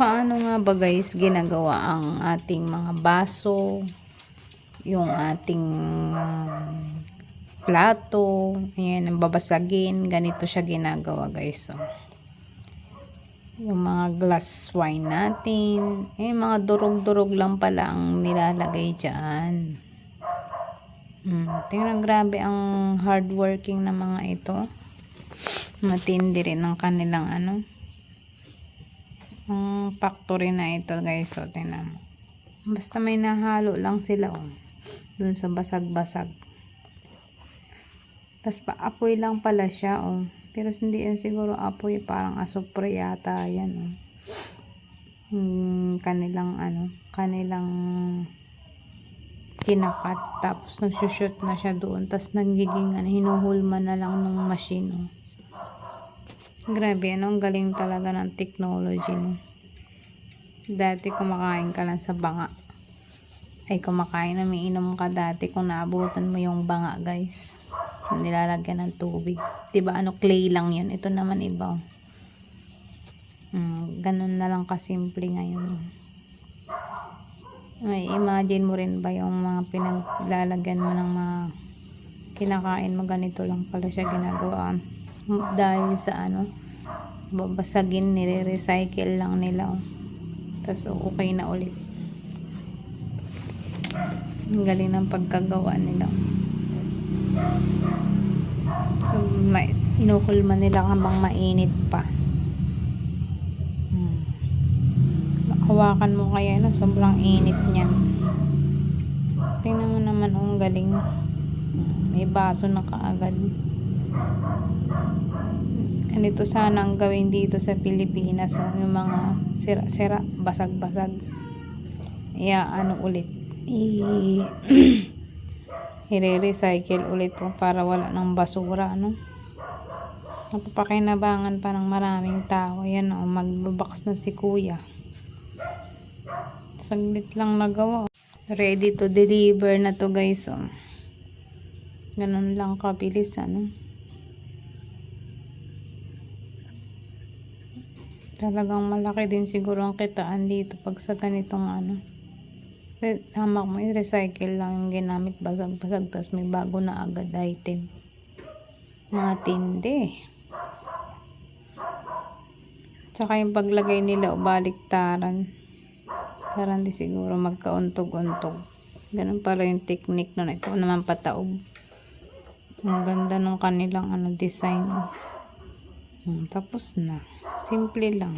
paano nga ba guys ginagawa ang ating mga baso, yung ating plato, ayan, ang babasagin, ganito siya ginagawa guys. So, yung mga glass wine natin, eh, mga durog-durog lang pala ang nilalagay dyan. Hmm, tingnan grabe ang hardworking na mga ito. Matindi rin ang kanilang ano. Ang factory na ito guys. So, tingnan mo. Basta may nahalo lang sila oh. Dun sa basag-basag. Tapos paapoy lang pala siya oh. Pero hindi yan siguro apoy. Parang asopre yata yan oh. Hmm, kanilang ano. Kanilang kinakat tapos nagsushoot na siya doon tapos nagiging ano, hinuhulma na lang ng machine oh. Grabe ano ang galing talaga ng technology no? dati kumakain ka lang sa banga. Ay kumakain na umiinom ka dati kung naabutan mo yung banga guys. Nilalagyan ng tubig. Diba ano clay lang yun? Ito naman iba mm, ganun na lang kasimple ngayon. Ay, imagine mo rin ba yung mga pinaglalagyan mo ng mga kinakain mo? Ganito lang pala siya ginagawa dahil sa ano babasagin nire-recycle lang nila oh. tapos okay na ulit. Ang galing ng pagkagawa nila. So may, inuhulma nila habang mainit pa. Hmm. Hawakan mo kaya no? Sobrang init niyan. Tingnan mo naman oh, ang galing. May baso na kaagad ganito sana ang gawin dito sa Pilipinas oh, yung mga sira-sira basag-basag iya ano ulit i-recycle ulit po para wala ng basura no napapakinabangan pa ng maraming tao yan o magbabaks na si kuya saglit lang nagawa. Ready to deliver na to guys. Oh. Ganun lang kabilis ano. Talagang malaki din siguro ang kitaan dito pag sa ganitong ano. Hamak mo, i-recycle lang yung ginamit basag-basag tapos may bago na agad item. Matindi. Tsaka yung paglagay nila o baliktaran para hindi siguro magkauntog-untog ganun pala yung technique nun ito naman pataob ang ganda ng kanilang ano design hmm, tapos na simple lang